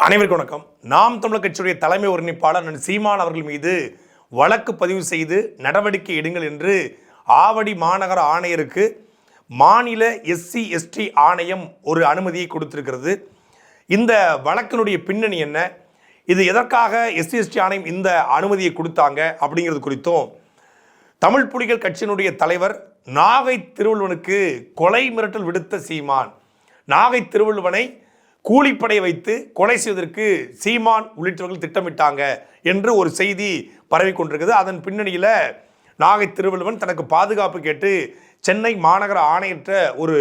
அனைவருக்கும் வணக்கம். நாம் தமிழர் கட்சியுடைய தலைமை ஒருங்கிணைப்பாளர் அண்ணன் சீமான் அவர்கள் மீது வழக்கு பதிவு செய்து நடவடிக்கை எடுங்கள் என்று ஆவடி மாநகர ஆணையருக்கு மாநில எஸ்சி எஸ்டி ஆணையம் ஒரு அனுமதியை கொடுத்திருக்கிறது. இந்த வழக்கினுடைய பின்னணி என்ன? இது எதற்காக எஸ்சி எஸ்டி ஆணையம் இந்த அனுமதியை கொடுத்தாங்க அப்படிங்கிறது குறித்தும் தமிழ் புலிகள் கட்சியினுடைய தலைவர் நாகை திருவள்ளுவனுக்கு கொலை மிரட்டல் விடுத்த சீமான். நாகை திருவள்ளுவனை கூலிப்படை வைத்து கொலை செய்வதற்கு சீமான் உள்ளிட்டவர்கள் திட்டமிட்டாங்க என்று ஒரு செய்தி பரவி கொண்டிருக்குது. அதன் பின்னணியில் நாகை திருவள்ளுவன் தனக்கு பாதுகாப்பு கேட்டு சென்னை மாநகர ஆணையற்ற ஒரு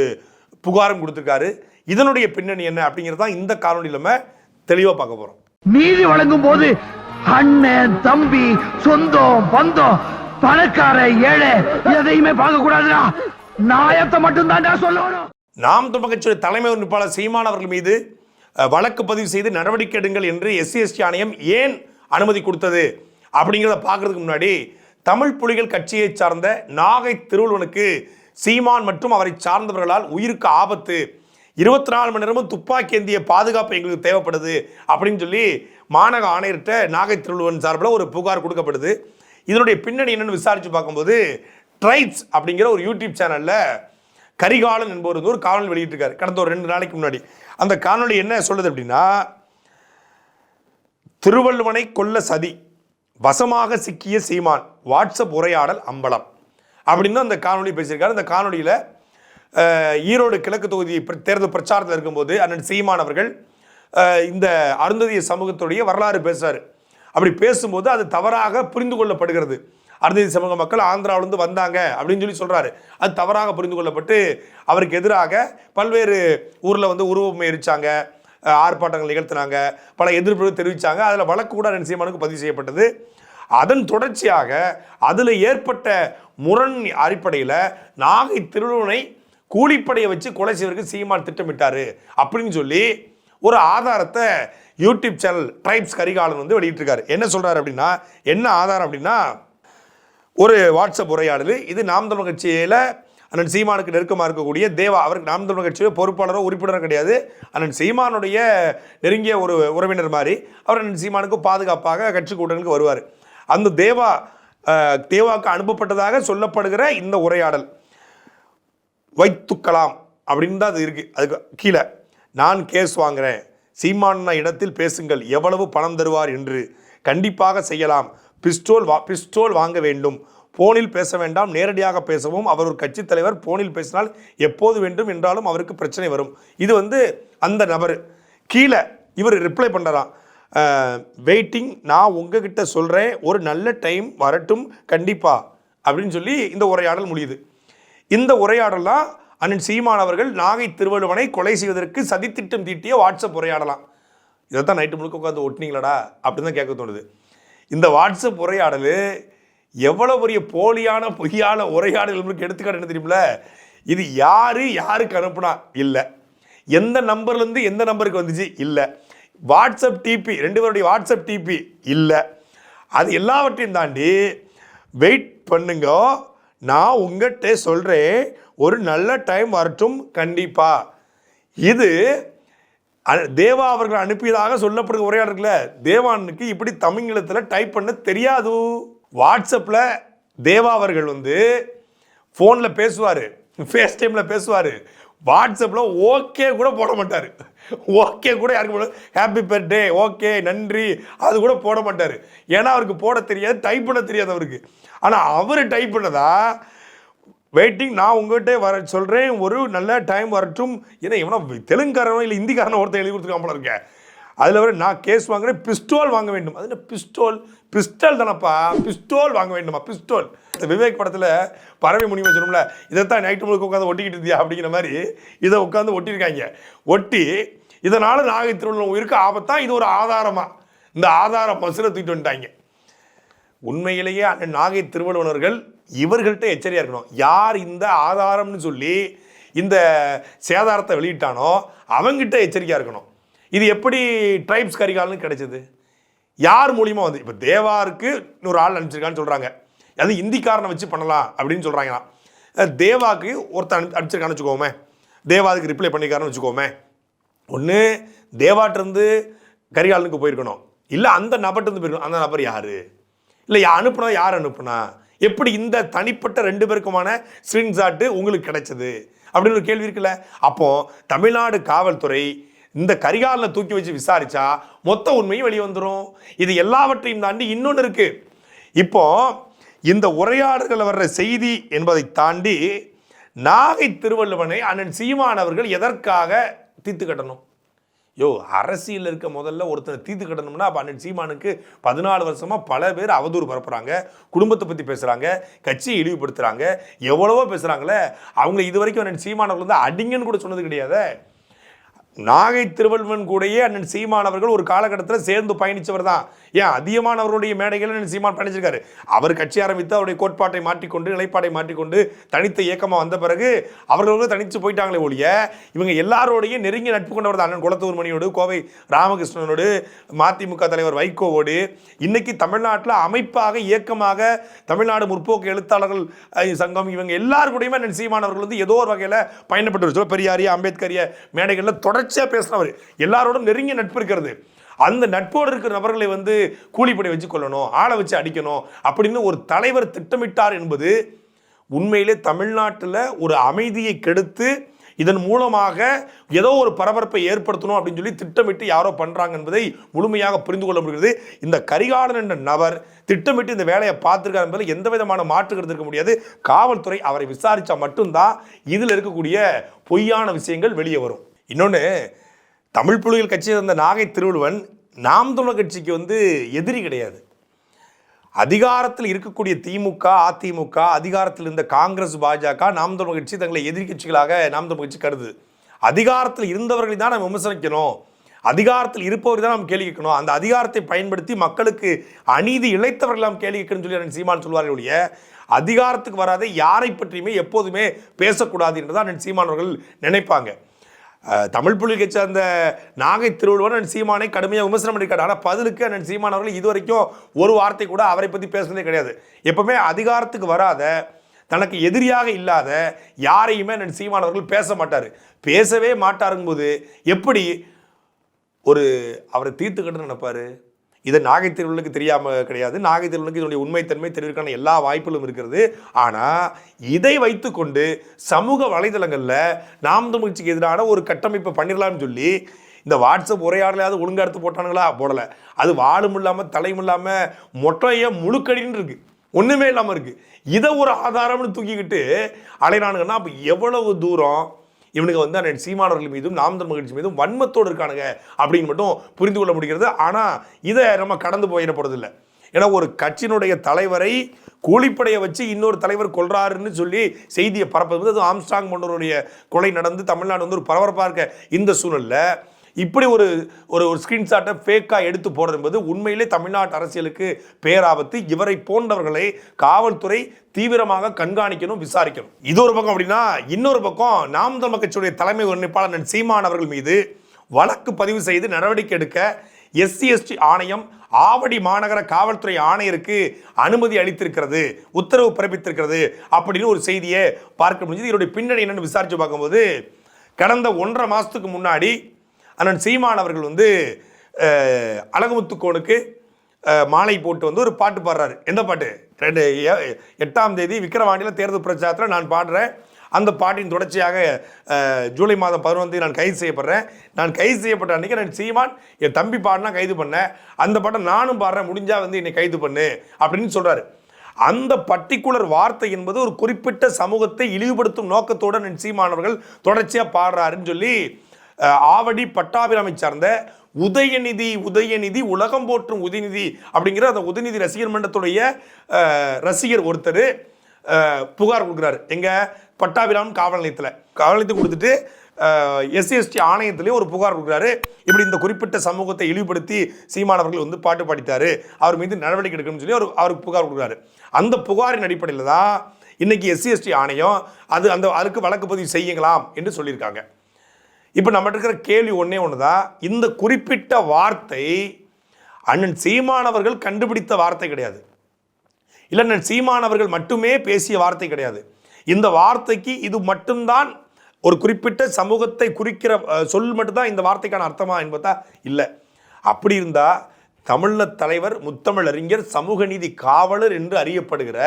புகாரும் கொடுத்துருக்காரு. இதனுடைய பின்னணி என்ன அப்படிங்கிறது தான் இந்த காணொலியில் நம்ம தெளிவாக பார்க்க போகிறோம் நீதி வழங்கும் போது அண்ணன் தம்பி சொந்தம் பந்தம் பணக்கார ஏழை எதையுமே பார்க்க கூடாதுடா. நாயத்தை மட்டும் சொல்லணும். நாம் தமிழ் கட்சியுடைய தலைமை ஒருங்கிணைப்பாளர் சீமான் அவர்கள் மீது வழக்கு பதிவு செய்து நடவடிக்கை எடுங்கள் என்று எஸ்சி எஸ்டி ஆணையம் ஏன் அனுமதி கொடுத்தது அப்படிங்கிறத பார்க்கறதுக்கு முன்னாடி தமிழ் புலிகள் கட்சியை சார்ந்த நாகை திருவள்ளுவனுக்கு சீமான் மற்றும் அவரை சார்ந்தவர்களால் உயிருக்கு ஆபத்து. இருபத்தி நாலு மணி நேரமும் துப்பாக்கி ஏந்திய பாதுகாப்பு எங்களுக்கு தேவைப்படுது அப்படின்னு சொல்லி மாநக ஆணையர்கிட்ட நாகை திருவள்ளுவன் சார்பில் ஒரு புகார் கொடுக்கப்படுது. இதனுடைய பின்னணி என்னன்னு விசாரித்து பார்க்கும்போது ட்ரைப்ஸ் அப்படிங்கிற ஒரு யூடியூப் சேனலில் கரிகாலன் என்பவர் வந்து ஒரு காணொலி வெளியிட்டிருக்காரு. கடந்த ஒரு ரெண்டு நாளைக்கு முன்னாடி. அந்த காணொலி என்ன சொல்லுது அப்படின்னா திருவள்ளுவனை கொல்ல சதி வசமாக சிக்கிய சீமான் வாட்ஸ்அப் உரையாடல் அம்பலம் அப்படின்னு அந்த காணொலி பேசியிருக்காரு. அந்த காணொலியில் ஈரோடு கிழக்கு தொகுதி தேர்தல் பிரச்சாரத்தில் இருக்கும்போது அண்ணன் சீமான் அவர்கள் இந்த அருந்ததிய சமூகத்துடைய வரலாறு பேசுகிறார் அப்படி பேசும்போது அது தவறாக புரிந்து கொள்ளப்படுகிறது. அருந்ததி சமூக மக்கள் ஆந்திராவிலிருந்து வந்தாங்க அப்படின்னு சொல்லி சொல்கிறாரு அது தவறாக புரிந்து கொள்ளப்பட்டு அவருக்கு எதிராக பல்வேறு ஊரில் வந்து உருவம் எரிச்சாங்க ஆர்ப்பாட்டங்கள் நிகழ்த்தினாங்க பல எதிர்ப்புகள் தெரிவித்தாங்க அதில் வழக்கு கூட அண்ணன் சீமானுக்கு பதிவு செய்யப்பட்டது. அதன் தொடர்ச்சியாக அதில் ஏற்பட்ட முரண் அடிப்படையில் நாகை திருவள்ளுவனை கூலிப்படையை வச்சு கொலை செய்வதற்கு சீமான் திட்டமிட்டார் அப்படின்னு சொல்லி ஒரு ஆதாரத்தை யூடியூப் சேனல் ட்ரைப்ஸ் கரிகாலன் வந்து வெளியிட்டிருக்காரு. என்ன சொல்கிறாரு அப்படின்னா என்ன ஆதாரம் அப்படின்னா ஒரு வாட்ஸ்அப் உரையாடல். இது நாம் தமிழ் கட்சியில் அண்ணன் சீமானுக்கு நெருக்கமாக இருக்கக்கூடிய தேவா அவருக்கு நாம் தமிழ் கட்சியில் பொறுப்பாளரோ உறுப்பினரோ கிடையாது. அண்ணன் சீமானுடைய நெருங்கிய ஒரு உறவினர் மாதிரி அவர் அண்ணன் சீமானுக்கு பாதுகாப்பாக கட்சி கூட்டங்களுக்கு வருவார். அந்த தேவா தேவாக்கு தேவாவுக்கு அனுப்பப்பட்டதாக சொல்லப்படுகிற இந்த உரையாடல். வைத்துக்கலாம் அப்படின்னு தான் அது இருக்குது அதுக்கு கீழே நான் கேஸ் வாங்குறேன். சீமான இடத்தில் பேசுங்கள். எவ்வளவு பணம் தருவார் என்று கண்டிப்பாக செய்யலாம். பிஸ்டோல் வா பிஸ்டோல் வாங்க வேண்டும். போனில் பேச வேண்டாம் நேரடியாக பேசவும். அவர் ஒரு கட்சித் தலைவர் போனில் பேசினால் எப்போது வேண்டும் என்றாலும் அவருக்கு பிரச்சனை வரும். இது வந்து அந்த நபர் கீழே இவர் ரிப்ளை பண்ணுறாராம் வெயிட்டிங் நான் உங்ககிட்ட சொல்கிறேன் ஒரு நல்ல டைம் வரட்டும் கண்டிப்பாக அப்படின்னு சொல்லி இந்த உரையாடல் முடியுது. இந்த உரையாடலாம் அண்ணன் சீமான் அவர்கள் நாகை திருவள்ளுவனை கொலை செய்வதற்கு சதித்திட்டம் தீட்டிய வாட்ஸ்அப் உரையாடலாம். இதைத்தான் நைட்டு முழுக்க உட்காந்து ஒட்டினீங்களாடா? அப்படின்னு தான் கேட்க தோணுது. இந்த வாட்ஸ்அப் உரையாடல் எவ்வளோ பெரிய போலியான பொய்யான உரையாடல்களுக்கு எடுத்துக்காட்டு என்ன தெரியுமில இது யார் யாருக்கு அனுப்புனா? இல்லை. எந்த நம்பர்லேருந்து எந்த நம்பருக்கு வந்துச்சு? இல்லை. வாட்ஸ்அப் டிபி ரெண்டு பேருடைய வாட்ஸ்அப் டிபி இல்லை. அது எல்லாவற்றையும் தாண்டி வெயிட் பண்ணுங்க. நான் உங்கள்கிட்ட சொல்கிறேன் ஒரு நல்ல டைம் வரட்டும் கண்டிப்பாக இது தேவா அவர்கள் அனுப்பியதாக சொல்லப்படுகிற உரையாடல தேவானுக்கு இப்படி தமிழத்தில் டைப் பண்ண தெரியாது. வாட்ஸ்அப்பில் தேவா அவர்கள் வந்து ஃபோனில் பேசுவார். ஃபேஸ் டைமில் பேசுவார். வாட்ஸ்அப்பில் ஓகே கூட போட மாட்டார். ஓகே கூட யாருக்கு போட ஹாப்பி பர்த்டே ஓகே நன்றி அது கூட போட மாட்டார். ஏன்னா அவருக்கு போட தெரியாது டைப் பண்ண தெரியாது அவருக்கு. ஆனால் அவர் டைப் பண்ணதா வெயிட்டிங் நான் உங்கள்கிட்ட வர சொல்கிறேன் ஒரு நல்ல டைம் வரட்டும். ஏன்னா இவனா தெலுங்குக்காரனோ இல்லை ஹிந்திக்காரனோ ஒருத்தன் எழுதி கொடுத்துருக்கான் போல இருக்கேன் அதில் வர நான் கேஸ் வாங்குறேன். பிஸ்டோல் வாங்க வேண்டும். அது பிஸ்டோல் பிஸ்டல் தானப்பா. பிஸ்டோல் வாங்க வேண்டுமா? பிஸ்டோல் இந்த விவேக் படத்தில் பறவை முனி வச்சிரும்ல இதைத்தான் நைட்டு முழுக்க உட்காந்து ஒட்டிக்கிட்டு இருந்தியா? அப்படிங்கிற மாதிரி இதை உட்காந்து ஒட்டியிருக்காங்க. ஒட்டி இதனால் நாகை திருவள்ளுவர் இருக்க ஆபத்தான் இது ஒரு ஆதாரமாக இந்த ஆதார மசுரை தூக்கிட்டு வந்துட்டாங்க. உண்மையிலேயே அந்த நாகை திருவள்ளுவர்கள் இவர்கள்ட்ட எச்சரியாக இருக்கணும். யார் இந்த ஆதாரம்னு சொல்லி இந்த சேதாரத்தை வெளியிட்டானோ அவங்ககிட்ட எச்சரிக்கையாக இருக்கணும். இது எப்படி ட்ரைப்ஸ் கரிகால்னு கிடைச்சது? யார் மூலியமாக வந்து இப்போ தேவாருக்கு இன்னொரு ஆள் அனுப்பிச்சிருக்கான்னு சொல்கிறாங்க அது இந்திக்காரனை வச்சு பண்ணலாம் அப்படின்னு சொல்கிறாங்களாம் தேவாக்கு ஒருத்தன் அனுப்பி அனுப்பிச்சிருக்கான்னு வச்சுக்கோமே. தேவாதுக்கு ரிப்ளை பண்ணிக்காரன்னு வச்சுக்கோமே. ஒன்று தேவாட்டிருந்து கரிகாலனுக்கு போயிருக்கணும். இல்லை அந்த நபர்கிட்ட இருந்து போயிருக்கணும். அந்த நபர் யார்? இல்லை அனுப்புனா யார் அனுப்புனா? எப்படி இந்த தனிப்பட்ட ரெண்டு பேருக்குமான ஸ்க்ரீன்ஷாட்டு உங்களுக்கு கிடைச்சது? அப்படின்னு ஒரு கேள்வி இருக்குல்ல? அப்போ தமிழ்நாடு காவல்துறை இந்த கரிகாலில் தூக்கி வச்சு விசாரிச்சா மொத்த உண்மையும் வெளியே வந்துடும் இது எல்லாவற்றையும் தாண்டி இன்னொன்று இருக்கு. இப்போ இந்த உரையாடல்கள் வர்ற செய்தி என்பதை தாண்டி நாகை திருவள்ளுவனை அண்ணன் சீமான் அவர்கள் எதற்காக தீர்த்து கட்டணும்? யோ அரசியல் இருக்க முதல்ல ஒருத்தனை தீர்த்து கட்டணும்னா அப்போ அண்ணன் சீமானுக்கு பதினாலு வருஷமாக பல பேர் அவதூறு பரப்புகிறாங்க குடும்பத்தை பற்றி பேசுகிறாங்க கட்சியை இழிவுபடுத்துகிறாங்க எவ்வளவோ பேசுகிறாங்களே அவங்க இது வரைக்கும் அண்ணன் சீமானவர்கள் வந்து அடிங்கன்னு கூட சொன்னது கிடையாது. நாகை திருவள்ளுவன் கூடயே அண்ணன் சீமான் அவர்கள் ஒரு காலகட்டத்தில் சேர்ந்து பயணித்தவர் தான். ஏன்? அதிகமானவருடைய மேடைகள் அண்ணன் சீமான் பயணிச்சிருக்காரு. அவர் கட்சி ஆரம்பித்து அவருடைய கோட்பாட்டை மாற்றிக்கொண்டு நிலைப்பாடை மாற்றிக்கொண்டு தனித்த இயக்கமாக வந்த பிறகு அவர்களும் தனித்து போயிட்டாங்களே ஒழிய இவங்க எல்லாரோடையும் நெருங்கி நட்பு கொண்டவர் தான் அண்ணன் குளத்தூர் மணியோடு கோவை ராமகிருஷ்ணனோடு மதிமுக தலைவர் வைகோவோடு. இன்னைக்கு தமிழ்நாட்டில் அமைப்பாக இயக்கமாக தமிழ்நாடு முற்போக்கு எழுத்தாளர்கள் சங்கம் இவங்க எல்லாருக்கூடையுமே அண்ணன் சீமான் அவர்கள் வந்து ஏதோ ஒரு வகையில் பயணப்பட்டு பெரியாரிய அம்பேத்கரிய மேடைகளில் தொடர்ச்சியாக பேசினவர். எல்லாரோடும் நெருங்கிய நட்பு இருக்கிறது. அந்த நட்போடு இருக்கிற நபர்களை வந்து கூலிப்படை வச்சு கொள்ளணும் ஆளை வச்சு அடிக்கணும் அப்படின்னு ஒரு தலைவர் திட்டமிட்டார் என்பது உண்மையிலே தமிழ்நாட்டில் ஒரு அமைதியை கெடுத்து இதன் மூலமாக ஏதோ ஒரு பரபரப்பை ஏற்படுத்தணும் அப்படின்னு சொல்லி திட்டமிட்டு யாரோ பண்ணுறாங்க என்பதை முழுமையாக புரிந்து கொள்ள முடிகிறது. இந்த கரிகாலன் என்ற நபர் திட்டமிட்டு இந்த வேலையை பார்த்துருக்காரு என்பதில் எந்த விதமான மாற்றுகிறது இருக்க முடியாது. காவல்துறை அவரை விசாரித்தா மட்டும்தான் இதில் இருக்கக்கூடிய பொய்யான விஷயங்கள் வெளியே வரும். இன்னொன்று தமிழ் புலிகள் கட்சியை இருந்த நாகை திருவள்ளுவன் நாம் தமிழர் கட்சிக்கு வந்து எதிரி கிடையாது. அதிகாரத்தில் இருக்கக்கூடிய திமுக அதிமுக அதிகாரத்தில் இருந்த காங்கிரஸ் பாஜக நாம் தமிழர் கட்சி தங்களை எதிரி கட்சிகளாக நாம் தமிழர் கட்சி கருது. அதிகாரத்தில் இருந்தவர்களை தான் நம்ம விமர்சனிக்கணும். அதிகாரத்தில் இருப்பவர்கள் தான் நாம் கேள்வி கேட்கணும். அந்த அதிகாரத்தை பயன்படுத்தி மக்களுக்கு அநீதி இழைத்தவர்கள் நாம் கேள்வி கேட்கணும்னு சொல்லி சீமான் சொல்வார்கள் ஒழிய அதிகாரத்துக்கு வராத யாரை பற்றியுமே எப்போதுமே பேசக்கூடாது என்று தான் சீமான் அவர்கள் நினைப்பாங்க. தமிழ் புலிகை சேர்ந்த நாகை திருவள்ளுவர் அண்ணன் சீமானை கடுமையாக விமர்சனம் பண்ணியிருக்காரு. ஆனால் பதிலுக்கு அண்ணன் சீமான் அவர்கள் இது வரைக்கும் ஒரு வார்த்தை கூட அவரை பற்றி பேசுனதே கிடையாது. எப்பவுமே அதிகாரத்துக்கு வராத தனக்கு எதிரியாக இல்லாத யாரையுமே அண்ணன் சீமான் அவர்கள் பேச மாட்டார். பேசவே மாட்டாருங்கும்போது எப்படி ஒரு அவரை தீர்த்துக்கிட்டு நினைப்பாரு? இதை நாகை திருவள்ளுக்கு தெரியாமல் கிடையாது. நாகை திருவள்ளுக்கு இதனுடைய உண்மைத்தன்மை தெரிவிக்கான எல்லா வாய்ப்புகளும் இருக்கிறது. ஆனால் இதை வைத்துக்கொண்டு சமூக வலைதளங்களில் நாம் தமிழ்ச்சிக்கு எதிரான ஒரு கட்டமைப்பை பண்ணிடலாம்னு சொல்லி இந்த வாட்ஸ்அப் உரையாடலையாவது ஒழுங்கா எடுத்து போட்டானுங்களா? போடலை. அது வாழும் இல்லாமல் தலையும் இல்லாமல் மொட்டையை முழுக்கடின்னு இருக்கு. ஒன்றுமே இல்லாமல் இருக்குது இதை ஒரு ஆதாரம்னு தூக்கிக்கிட்டு அலைனானுங்கன்னா அப்போ எவ்வளவு தூரம் இவனுங்க வந்து அண்ணன் சீமானவர்கள் மீதும் நாம் தமிழ் மீதும் வன்மத்தோடு இருக்கானுங்க அப்படின்னு மட்டும் புரிந்து கொள்ள முடிகிறது. ஆனால் இதை நம்ம கடந்து போயிட போகிறதில்ல ஏன்னா ஒரு கட்சியினுடைய தலைவரை கூலிப்படையை வச்சு இன்னொரு தலைவர் கொள்றாருன்னு சொல்லி செய்தியை பரப்பது வந்து அது ஆம்ஸ்டாங் மன்னருடைய கொலை நடந்து தமிழ்நாடு வந்து ஒரு பரபரப்பாக இருக்க இந்த சூழலில் இப்படி ஒரு ஒரு ஒரு ஸ்கிரீன்ஷாட்டை ஃபேக்காக எடுத்து போடுறது என்பது உண்மையிலே தமிழ்நாட்டு அரசியலுக்கு பேராபத்து இவரை போன்றவர்களை காவல்துறை தீவிரமாக கண்காணிக்கணும் விசாரிக்கணும். இது ஒரு பக்கம் அப்படின்னா இன்னொரு பக்கம் நாம் தமிழ் கட்சியுடைய தலைமை ஒருங்கிணைப்பாளர் சீமான் அவர்கள் மீது வழக்கு பதிவு செய்து நடவடிக்கை எடுக்க எஸ்சி எஸ்டி ஆணையம் ஆவடி மாநகர காவல்துறை ஆணையருக்கு அனுமதி அளித்திருக்கிறது உத்தரவு பிறப்பித்திருக்கிறது அப்படின்னு ஒரு செய்தியை பார்க்க முடிஞ்சது. இதனுடைய பின்னணி என்னன்னு விசாரிச்சு பார்க்கும்போது கடந்த ஒன்றரை மாதத்துக்கு முன்னாடி அண்ணன் சீமான் அவர்கள் வந்து அழகுமுத்துக்கோனுக்கு மாலை போட்டு வந்து ஒரு பாட்டு பாடுறாரு. எந்த பாட்டு? ரெண்டு எட்டாம் தேதி விக்கிரவாண்டியில் தேர்தல் பிரச்சாரத்தில் நான் பாடுறேன். அந்த பாட்டின் தொடர்ச்சியாக ஜூலை மாதம் பதினொன்றாம் நான் கைது செய்யப்படுறேன். நான் கைது செய்யப்பட்ட அன்றைக்கி நான் சீமான் என் தம்பி பாடினா கைது பண்ணேன் அந்த பாட்டை நானும் பாடுறேன். முடிஞ்சால் வந்து என்னை கைது பண்ணு. அப்படின்னு சொல்கிறாரு அந்த பர்டிகுலர் வார்த்தை என்பது ஒரு குறிப்பிட்ட சமூகத்தை இழிவுபடுத்தும் நோக்கத்தோடு நான் சீமானவர்கள் தொடர்ச்சியாக பாடுறாருன்னு சொல்லி ஆவடி பட்டாபிராமை சார்ந்த உதயநிதி உதயநிதி உலகம் போற்றும் உதயநிதி அப்படிங்கிற அந்த உதயநிதி ரசிகர் மன்றத்துடைய ரசிகர் ஒருத்தர் புகார் கொடுக்குறாரு. எங்கள் பட்டாபிராம் காவல் நிலையத்தில். காவல் நிலையத்தை கொடுத்துட்டு எஸ்சிஎஸ்டி ஆணையத்திலேயே ஒரு புகார் கொடுக்குறாரு. இப்படி இந்த குறிப்பிட்ட சமூகத்தை இழிவுபடுத்தி சீமானவர்கள் வந்து பாட்டு பாடிட்டாரு. அவர் மீது நடவடிக்கை எடுக்கணும்னு சொல்லி அவர் அவருக்கு புகார் கொடுக்குறாரு. அந்த புகாரின் அடிப்படையில் தான் இன்றைக்கி எஸ்சிஎஸ்டி ஆணையம் அது அந்த அதுக்கு வழக்கு பதிவு செய்யுங்களாம் என்று சொல்லியிருக்காங்க. இப்போ நம்மகிட்ட இருக்கிற கேள்வி ஒன்றே ஒன்று தான் இந்த குறிப்பிட்ட வார்த்தை அண்ணன் சீமானவர்கள் கண்டுபிடித்த வார்த்தை கிடையாது. இல்லை அண்ணன் சீமானவர்கள் மட்டுமே பேசிய வார்த்தை கிடையாது. இந்த வார்த்தைக்கு இது மட்டும்தான் ஒரு குறிப்பிட்ட சமூகத்தை குறிக்கிற சொல் மட்டும்தான் இந்த வார்த்தைக்கான அர்த்தமா என்பதா? இல்லை. அப்படி இருந்தால் தமிழ தலைவர் முத்தமிழறிஞர் சமூக நீதி காவலர் என்று அறியப்படுகிற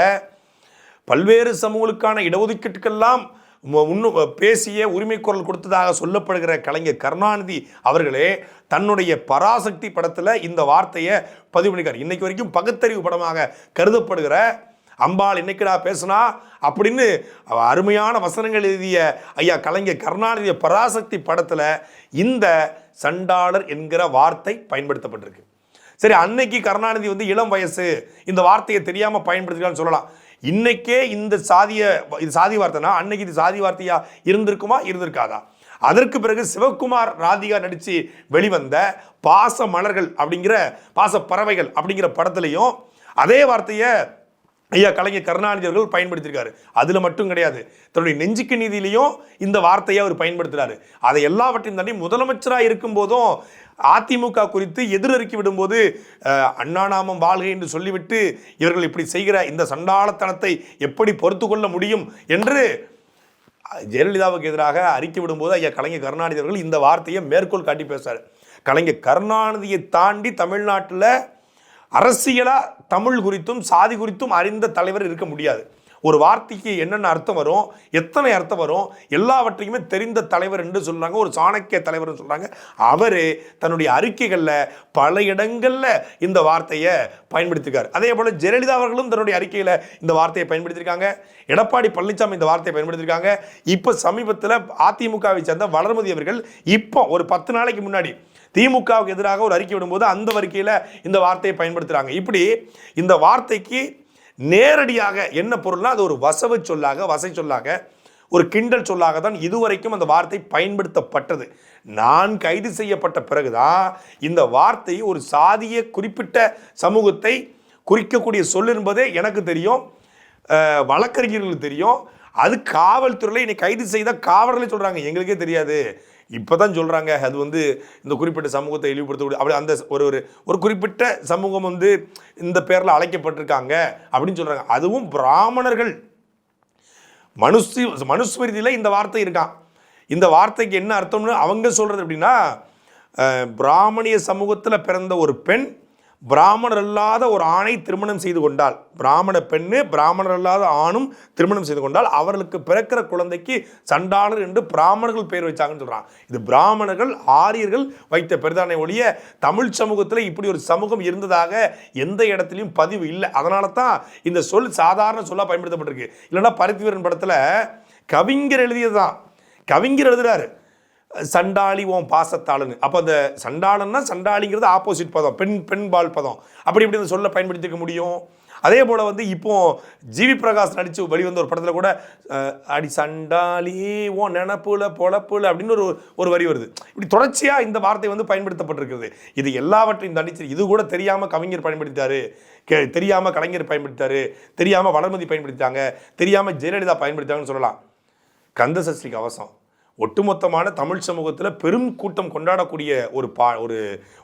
பல்வேறு சமூகங்களுக்கான இடஒதுக்கீட்டுக்கெல்லாம் முன்னு பேசிய உரிமை குரல் கொடுத்ததாக சொல்லப்படுகிற கலைஞர் கருணாநிதி அவர்களே தன்னுடைய பராசக்தி படத்தில் இந்த வார்த்தையை பதிவு பண்ணிக்கார். இன்னைக்கு வரைக்கும் பகுத்தறிவு படமாக கருதப்படுகிற அம்பாள் இன்னைக்குடா பேசுனா? அப்படின்னு அருமையான வசனங்கள் எழுதிய ஐயா கலைஞர் கருணாநிதிய பராசக்தி படத்தில் இந்த சண்டாளர் என்கிற வார்த்தை பயன்படுத்தப்பட்டிருக்கு. சரி அன்னைக்கு கருணாநிதி வந்து இளம் வயசு. இந்த வார்த்தையை தெரியாமல் பயன்படுத்திக்கலாம்னு சொல்லலாம். இன்னைக்கே இந்த சாதிய இது சாதி வார்த்தைனா அன்னைக்கு இது சாதி வார்த்தையா இருந்திருக்குமா? இருந்திருக்காதா? அதற்கு பிறகு சிவகுமார் ராதிகா நடித்து வெளிவந்த பாச மலர்கள் அப்படிங்கிற பாச பறவைகள் அப்படிங்கிற படத்துலையும் அதே வார்த்தையை ஐயா கலைஞர் கருணாநிதி அவர்கள் பயன்படுத்தியிருக்காரு. அதில் மட்டும் கிடையாது. தன்னுடைய நெஞ்சுக்கு நீதியிலையும் இந்த வார்த்தையை அவர் பயன்படுத்துகிறாரு அதை எல்லாவற்றையும் தாண்டி முதலமைச்சராக இருக்கும்போதும் அதிமுக குறித்து எதிரறுக்கி விடும்போது அண்ணாநாமம் அண்ணா நாமம் வாழ்க என்று சொல்லிவிட்டு இவர்கள் இப்படி செய்கிற இந்த சண்டாளத்தனத்தை எப்படி பொறுத்து கொள்ள முடியும் என்று ஜெயலலிதாவுக்கு எதிராக அறிக்கை விடும்போது ஐயா கலைஞர் கருணாநிதி அவர்கள் இந்த வார்த்தையை மேற்கோள் காட்டி பேசுகிறார் கலைஞர் கருணாநிதியை தாண்டி தமிழ்நாட்டில் அரசியலாக தமிழ் குறித்தும் சாதி குறித்தும் அறிந்த தலைவர் இருக்க முடியாது. ஒரு வார்த்தைக்கு என்னென்ன அர்த்தம் வரும் எத்தனை அர்த்தம் வரும் எல்லாவற்றையுமே தெரிந்த தலைவர் என்று சொல்கிறாங்க ஒரு சாணக்கிய தலைவர்னு சொல்கிறாங்க அவர் தன்னுடைய அறிக்கைகளில் பல இடங்களில் இந்த வார்த்தையை பயன்படுத்தியிருக்காரு அதே போல் ஜெயலலிதா அவர்களும் தன்னுடைய அறிக்கையில் இந்த வார்த்தையை பயன்படுத்தியிருக்காங்க. எடப்பாடி பழனிசாமி இந்த வார்த்தையை பயன்படுத்தியிருக்காங்க. இப்போ சமீபத்தில் அதிமுகவை சேர்ந்த வளர்மதி அவர்கள் இப்போ ஒரு பத்து நாளைக்கு முன்னாடி திமுகவுக்கு எதிராக ஒரு அறிக்கை விடும்போது அந்த அறிக்கையில் இந்த வார்த்தையை பயன்படுத்துகிறாங்க இப்படி இந்த வார்த்தைக்கு நேரடியாக என்ன பொருள்னா அது ஒரு வசவு சொல்லாக வசை சொல்லாக ஒரு கிண்டல் சொல்லாக தான் இதுவரைக்கும் அந்த வார்த்தை பயன்படுத்தப்பட்டது. நான் கைது செய்யப்பட்ட பிறகுதான் இந்த வார்த்தை ஒரு சாதிய குறிப்பிட்ட சமூகத்தை குறிக்கக்கூடிய சொல் என்பதே எனக்கு தெரியும். வழக்கறிஞர்களுக்கு தெரியும். அது காவல்துறையில் இன்னைக்கு கைது செய்த காவலர்களே சொல்கிறாங்க எங்களுக்கே தெரியாது. இப்போ தான் சொல்கிறாங்க அது வந்து இந்த குறிப்பிட்ட சமூகத்தை இழிவுபடுத்தக்கூடிய அப்படி அந்த ஒரு ஒரு ஒரு குறிப்பிட்ட சமூகம் வந்து இந்த பேரில் அழைக்கப்பட்டிருக்காங்க அப்படின்னு சொல்கிறாங்க அதுவும் பிராமணர்கள். மனுஸ்மி மனுஸ்மிருதியில் இந்த வார்த்தை இருக்கான் இந்த வார்த்தைக்கு என்ன அர்த்தம்னு அவங்க சொல்கிறது அப்படின்னா பிராமணிய சமூகத்தில் பிறந்த ஒரு பெண் பிராமணர் அல்லாத ஒரு ஆணை திருமணம் செய்து கொண்டால் பிராமண பெண்ணு பிராமணர் அல்லாத ஆணும் திருமணம் செய்து கொண்டால் அவர்களுக்கு பிறக்கிற குழந்தைக்கு சண்டாளர் என்று பிராமணர்கள் பெயர் வச்சாங்கன்னு சொல்கிறான் இது பிராமணர்கள் ஆரியர்கள் வைத்த பெரிதானே ஒழிய தமிழ் சமூகத்தில் இப்படி ஒரு சமூகம் இருந்ததாக எந்த இடத்துலையும் பதிவு இல்லை. அதனால தான் இந்த சொல் சாதாரண சொல்லா பயன்படுத்தப்பட்டிருக்கு. இல்லைன்னா பருத்திவீரன் படத்தில் கவிஞர் எழுதியதுதான். கவிஞர் எழுதுறாரு. சண்டாளி ஓம் பாசத்தாளன் அப்போ அந்த சண்டாளன்னா சண்டாளிங்கிறது ஆப்போசிட் பதம். பெண் பெண்பால் பதம். அப்படி இப்படி அந்த சொல்ல பயன்படுத்திக்க முடியும். அதே போல் வந்து இப்போ ஜிவி பிரகாஷ் நடித்து வெளிவந்த ஒரு படத்தில் கூட அடி சண்டாளி ஓ நினப்புல பொழப்புல அப்படின்னு ஒரு ஒரு வரி வருது. இப்படி தொடர்ச்சியாக இந்த வார்த்தை வந்து பயன்படுத்தப்பட்டிருக்கிறது. இது எல்லாவற்றையும் தண்டிச்சு இது கூட தெரியாமல் கவிஞர் பயன்படுத்திட்டாரு. கே தெரியாமல் கலைஞர் பயன்படுத்தாரு தெரியாமல் வளர்மதி பயன்படுத்தாங்க தெரியாமல் ஜெயலலிதா பயன்படுத்தாங்கன்னு சொல்லலாம். கந்த சஷ்டி கவசம் ஒட்டுமொத்தமான தமிழ் சமூகத்தில் பெரும் கூட்டம் கொண்டாடக்கூடிய ஒரு பா ஒரு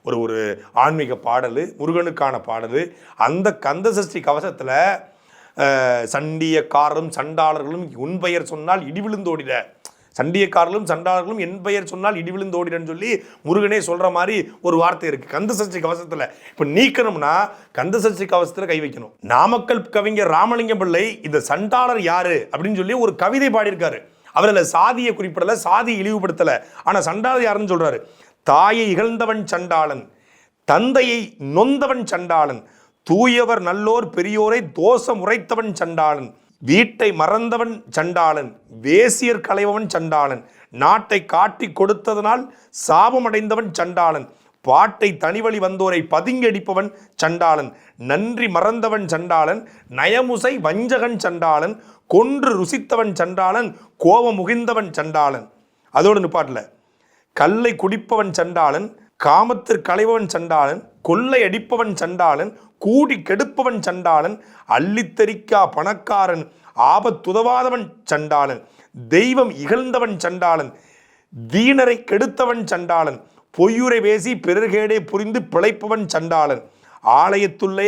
ஒரு ஒரு ஆன்மீக பாடல் முருகனுக்கான பாடல். அந்த கந்த சஷ்டி கவசத்தில் சண்டியக்காரரும் சண்டாளர்களும் உன் பெயர் சொன்னால் இடிவிழுந்தோடிட சண்டியக்காரர்களும் சண்டாளர்களும் என் பெயர் சொன்னால் இடி விழுந்தோடிடன்னு சொல்லி முருகனே சொல்கிற மாதிரி ஒரு வார்த்தை இருக்குது கந்த சஷ்டி கவசத்தில். இப்போ நீக்கணும்னா கந்த சஷ்டி கவசத்தில் கை வைக்கணும். நாமக்கல் கவிஞர் ராமலிங்கம் பிள்ளை இந்த சண்டாளர் யாரு? அப்படின்னு சொல்லி ஒரு கவிதை பாடியிருக்காரு. அவர் அதில் சாதியை குறிப்பிடல சாதி இழிவுபடுத்தலை. ஆனால் சண்டாளர் யாருன்னு சொல்றாரு? தாயை இகழ்ந்தவன் சண்டாளன் தந்தையை நொந்தவன் சண்டாளன் தூயவர் நல்லோர் பெரியோரை தோஷம் உரைத்தவன் சண்டாளன் வீட்டை மறந்தவன் சண்டாளன் வேசியர் களைவன் சண்டாளன் நாட்டை காட்டி கொடுத்ததனால் சாபமடைந்தவன் சண்டாளன் பாட்டை தனிவழி வந்தோரை பதுங்கடிப்பவன் சண்டாளன் நன்றி மறந்தவன் சண்டாளன் நயமுசை வஞ்சகன் சண்டாளன் கொன்று ருசித்தவன் சண்டாளன் கோபம் முகிந்தவன் சண்டாளன். அதோடு நிப்பாட்டல கல்லை குடிப்பவன் சண்டாளன் காமத்திற்கு களைவன் சண்டாளன் கொள்ளை அடிப்பவன் சண்டாளன் கூடி கெடுப்பவன் சண்டாளன் அள்ளித்தெறிக்கா பணக்காரன் ஆபத்துதவாதவன் சண்டாளன் தெய்வம் இகழ்ந்தவன் சண்டாளன் தீனரை கெடுத்தவன் சண்டாளன் பொய்யுரை பேசி பிறர்கேடே புரிந்து பிழைப்பவன் சண்டாளன். ஆலயத்துள்ளே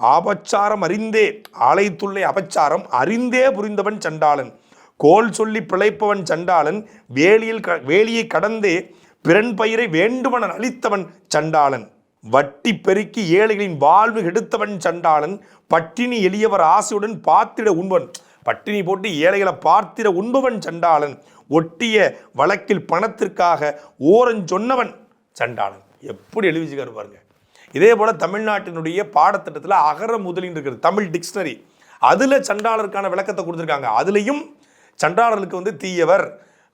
ஆபச்சாரம் அறிந்தே ஆலயத்துள்ளே அபச்சாரம் அறிந்தே புரிந்தவன் சண்டாளன். கோல் சொல்லி பிழைப்பவன் சண்டாளன் வேலியில் க வேலியை கடந்தே பிறன் பயிரை வேண்டுமன அளித்தவன் சண்டாளன். வட்டி பெருக்கி ஏழைகளின் வாழ்வு எடுத்தவன் சண்டாளன். பட்டினி எளியவர் ஆசையுடன் பார்த்திட உண்பவன். பட்டினி போட்டு ஏழைகளை பார்த்திட உண்பவன் சண்டாளன். ஒட்டிய வழக்கில் பணத்திற்காக ஓரஞ்சொன்னவன் சண்டாளன். எப்படி எழுதிச்சுக்காரு பாருங்கள் பாருங்க. இதே போல் தமிழ்நாட்டினுடைய பாடத்திட்டத்தில் அகர முதலின் இருக்கிறது தமிழ் டிக்ஷனரி அதில் சண்டாளருக்கான விளக்கத்தை கொடுத்துருக்காங்க. அதுலேயும் சண்டாளர்களுக்கு வந்து தீயவர்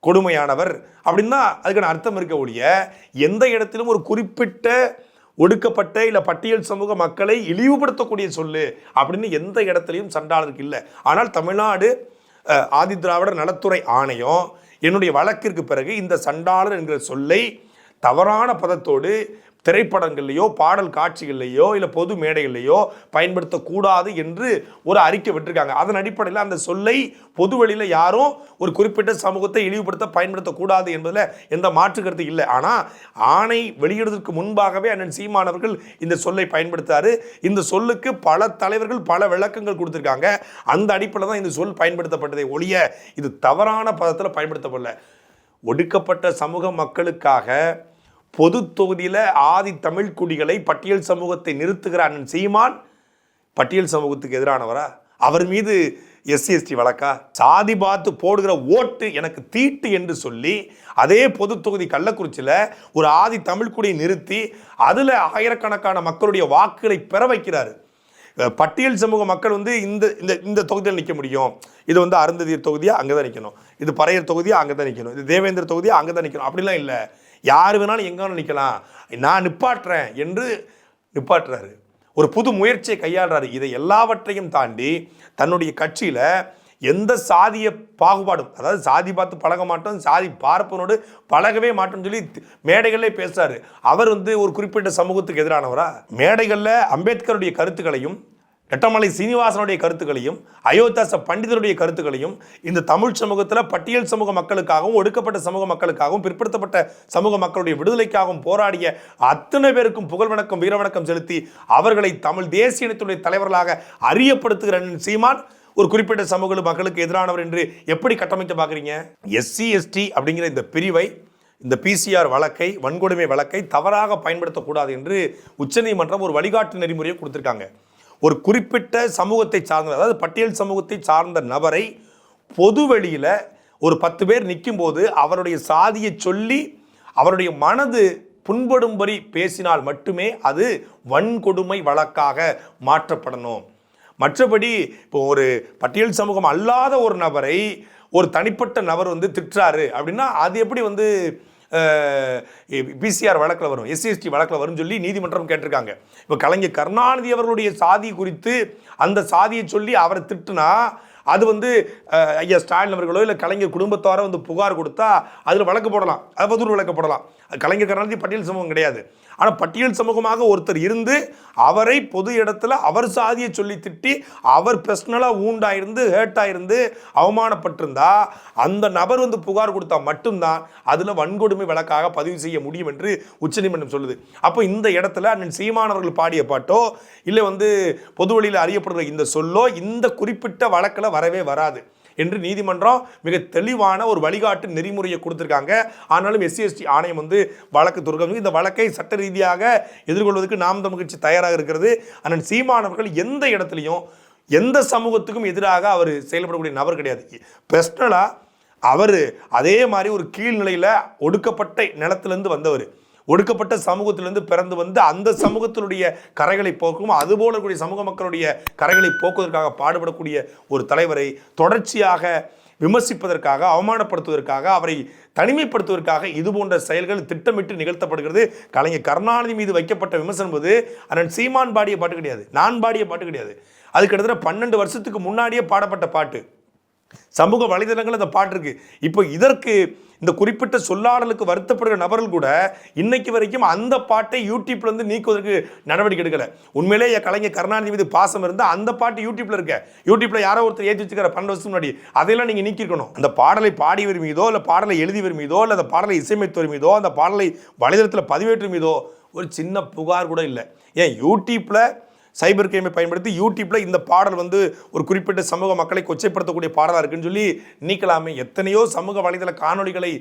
கொடுமையானவர் அப்படின்னு தான் அதுக்கான அர்த்தம் இருக்க ஒழிய எந்த இடத்திலும் ஒரு குறிப்பிட்ட ஒடுக்கப்பட்ட இல்லை பட்டியல் சமூக மக்களை இழிவுபடுத்தக்கூடிய சொல்லு அப்படின்னு எந்த இடத்துலையும் சண்டாளருக்கு இல்லை. ஆனால் தமிழ்நாடு அஹ், நலத்துறை ஆணையம் என்னுடைய வழக்கிற்கு பிறகு இந்த சண்டாளர் என்கிற சொல்லை தவறான பதத்தோடு திரைப்படங்கள்லையோ பாடல் காட்சிகள்லையோ இல்லை பொது மேடைகள்லையோ பயன்படுத்தக்கூடாது என்று ஒரு அறிக்கை விட்டிருக்காங்க. அதன் அடிப்படையில் அந்த சொல்லை பொதுவெளியில் யாரும் ஒரு குறிப்பிட்ட சமூகத்தை இழிவுபடுத்த பயன்படுத்தக்கூடாது என்பதில் எந்த மாற்று கருத்து இல்லை. ஆனால் ஆணை வெளியிடுவதற்கு முன்பாகவே அண்ணன் சீமானவர்கள் இந்த சொல்லை பயன்படுத்தாரு. இந்த சொல்லுக்கு பல தலைவர்கள் பல விளக்கங்கள் கொடுத்துருக்காங்க. அந்த அடிப்படையில் தான் இந்த சொல் பயன்படுத்தப்பட்டதை ஒழிய இது தவறான பதத்தில் பயன்படுத்தப்படல. ஒடுக்கப்பட்ட சமூக மக்களுக்காக பொது தொகுதியில் ஆதி தமிழ் குடிகளை பட்டியல் சமூகத்தை நிறுத்துகிற அண்ணன் சீமான் பட்டியல் சமூகத்துக்கு எதிரானவரா? அவர் மீது எஸ்சி எஸ்டி வழக்கா? சாதி பார்த்து போடுகிற ஓட்டு எனக்கு தீட்டு என்று சொல்லி அதே பொது தொகுதி கள்ளக்குறிச்சியில் ஒரு ஆதி தமிழ் குடியை நிறுத்தி அதில் ஆயிரக்கணக்கான மக்களுடைய வாக்குகளை பெற வைக்கிறாரு. பட்டியல் சமூக மக்கள் வந்து இந்த இந்த இந்த தொகுதியில் நிற்க முடியும். இது வந்து அருந்ததியர் தொகுதியாக அங்கே தான் நிற்கணும் இது பறையர் தொகுதியாக அங்கே தான் நிற்கணும் இது தேவேந்திர தொகுதியாக அங்கே தான் நிற்கணும் அப்படிலாம் இல்லை. யார் வேணாலும் எங்கே வேணாலும் நிற்கலாம். நான் நிப்பாட்டுறேன் என்று நிப்பாட்டுறாரு. ஒரு புது முயற்சியை கையாளுறாரு. இதை எல்லாவற்றையும் தாண்டி தன்னுடைய கட்சியில் எந்த சாதிய பாகுபாடும் அதாவது சாதி பார்த்து பழக மாட்டோம் சாதி பார்ப்பனோடு பழகவே மாட்டோம்னு சொல்லி மேடைகளிலே பேசுறாரு. அவர் வந்து ஒரு குறிப்பிட்ட சமூகத்துக்கு எதிரானவரா? மேடைகளில் அம்பேத்கருடைய கருத்துக்களையும் எட்டமலை சீனிவாசனுடைய கருத்துக்களையும் அயோத்தாச பண்டிதருடைய கருத்துக்களையும் இந்த தமிழ் சமூகத்தில் பட்டியல் சமூக மக்களுக்காகவும் ஒடுக்கப்பட்ட சமூக மக்களுக்காகவும் பிற்படுத்தப்பட்ட சமூக மக்களுடைய விடுதலைக்காகவும் போராடிய அத்தனை பேருக்கும் புகழ் வணக்கம் வீரவணக்கம் செலுத்தி அவர்களை தமிழ் தேசிய இனத்துடைய தலைவர்களாக அறியப்படுத்துகிற சீமான் ஒரு குறிப்பிட்ட சமூக மக்களுக்கு எதிரானவர் என்று எப்படி கட்டமைக்க பார்க்குறீங்க? எஸ்சி எஸ்டி அப்படிங்கிற இந்த பிரிவை இந்த பிசிஆர் வழக்கை வன்கொடுமை வழக்கை தவறாக பயன்படுத்தக்கூடாது என்று உச்சநீதிமன்றம் ஒரு வழிகாட்டு நெறிமுறையை கொடுத்துருக்காங்க. ஒரு குறிப்பிட்ட சமூகத்தை சார்ந்த அதாவது பட்டியல் சமூகத்தை சார்ந்த நபரை பொது வெளியில் ஒரு பத்து பேர் நிற்கும்போது அவருடைய சாதியை சொல்லி அவருடைய மனது புண்படும்படி பேசினால் மட்டுமே அது வன்கொடுமை வழக்காக மாற்றப்படணும். மற்றபடி இப்போ ஒரு பட்டியல் சமூகம் அல்லாத ஒரு நபரை ஒரு தனிப்பட்ட நபர் வந்து திட்டுறாரு அப்படின்னா அது எப்படி வந்து பிசிஆர் வழக்கில் வரும் எஸ்சிஎஸ்டி வழக்கில் வரும்னு சொல்லி நீதிமன்றம் கேட்டிருக்காங்க. இப்போ கலைஞர் கருணாநிதி அவர்களுடைய சாதி குறித்து அந்த சாதியை சொல்லி அவரை திட்டுனா அது வந்து ஐயா ஸ்டாலின் அவர்களோ இல்லை கலைஞர் குடும்பத்தாரோ வந்து புகார் கொடுத்தா அதில் வழக்கு போடலாம் அவதூறு வழக்கு போடலாம். கலைஞர் கருணாநிதி பட்டியல் சமூகம் கிடையாது. ஆனால் பட்டியல் சமூகமாக ஒருத்தர் இருந்து அவரை பொது இடத்துல அவர் சாதியை சொல்லி திட்டி அவர் பர்சனலாக ஊண்டாயிருந்து ஹேர்ட்டாயிருந்து அவமானப்பட்டிருந்தா அந்த நபர் வந்து புகார் கொடுத்தா மட்டும்தான் அதில் வன்கொடுமை வழக்காக பதிவு செய்ய முடியும் என்று உச்சநீதிமன்றம் சொல்லுது. அப்போ இந்த இடத்துல அண்ணன் சீமானவர்கள் பாடிய பாட்டோ இல்லை வந்து பொது வழியில் அறியப்படுற இந்த சொல்லோ இந்த குறிப்பிட்ட வழக்கில் வரவே வராது. என்று நீதிமன்றம் மிக தெளிவான ஒரு வழிகாட்டு நெறிமுறையை கொடுத்துருக்காங்க. ஆனாலும் எஸ்சி எஸ்டி ஆணையம் வந்து வழக்கு துறக்க இந்த வழக்கை சட்ட ரீதியாக எதிர்கொள்வதற்கு நாம் தமிழ் கட்சி தயாராக இருக்கிறது. அண்ணன் சீமானவர்கள் எந்த இடத்துலையும் எந்த சமூகத்துக்கும் எதிராக அவர் செயல்படக்கூடிய நபர் கிடையாது. பர்சனலாக அவர் அதே மாதிரி ஒரு கீழ்நிலையில் ஒடுக்கப்பட்ட நிலத்திலேருந்து வந்தவர். ஒடுக்கப்பட்ட சமூகத்திலிருந்து பிறந்து வந்து அந்த சமூகத்தினுடைய கரைகளை போக்கும் அதுபோல இருக்கக்கூடிய சமூக மக்களுடைய கரைகளை போக்குவதற்காக பாடுபடக்கூடிய ஒரு தலைவரை தொடர்ச்சியாக விமர்சிப்பதற்காக அவமானப்படுத்துவதற்காக அவரை தனிமைப்படுத்துவதற்காக இது போன்ற செயல்கள் திட்டமிட்டு நிகழ்த்தப்படுகிறது. கலைஞர் கருணாநிதி மீது வைக்கப்பட்ட விமர்சனம் போது அண்ணன் சீமான் பாடிய பாட்டு கிடையாது. நான் பாடிய பாட்டு கிடையாது. அது கிட்டத்தட்ட பன்னெண்டு வருஷத்துக்கு முன்னாடியே பாடப்பட்ட பாட்டு. சமூக வலைதளங்கள் அந்த பாட்டு இருக்கு. இப்போ இதற்கு இந்த குறிப்பிட்ட சொல்லாடலுக்கு வருத்தப்படுகிற நபர்கள் கூட இன்னைக்கு வரைக்கும் அந்த பாட்டை யூடியூப்ல இருந்து நீக்குவதற்கு நடவடிக்கை எடுக்கலை. உண்மையிலே என் கலைஞர் கருணாநிதி மீது பாசம் இருந்தால் அந்த பாட்டு யூடியூப்ல இருக்க. யூடியூப்ல யாரோ ஒருத்தர் ஏற்றி வச்சுக்கிற பன்னெண்டு வருஷம் முன்னாடி. அதையெல்லாம் நீங்க நீக்கிருக்கணும் அந்த பாடலை பாடி மீதோ இல்லை பாடலை எழுதி மீதோ இல்லை அந்த பாடலை இசையமைத்தவர் மீதோ அந்த பாடலை வலைதளத்தில் பதிவேற்று மீதோ ஒரு சின்ன புகார் கூட இல்லை. ஏன் யூடியூப்ல சைபர் கிரைமை பயன்படுத்தி யூடியூப்பில் இந்த பாடல் வந்து ஒரு குறிப்பிட்ட சமூக மக்களை கொச்சைப்படுத்தக்கூடிய பாடலாக இருக்குன்னு சொல்லி நீக்கலாமே. எத்தனையோ சமூக வலைதள காணொளிகளை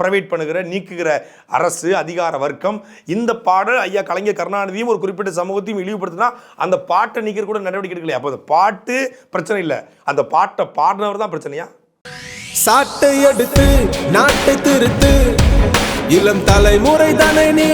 ப்ரைவேட் பண்ணுகிற நீக்குகிற அரசு அதிகார வர்க்கம் இந்த பாடல் ஐயா கலைஞர் கருணாநிதியும் ஒரு குறிப்பிட்ட சமூகத்தையும் இழிவுபடுத்தினா அந்த பாட்டை நீக்கிற கூட நடவடிக்கை எடுக்கலையா? அப்போ அந்த பாட்டு பிரச்சனை இல்லை. அந்த பாட்டை பாடினவர் தான் பிரச்சனையா? சாட்டை எடுத்து நாட்டை திருத்து. இளம் தலைமுறை தானே நீ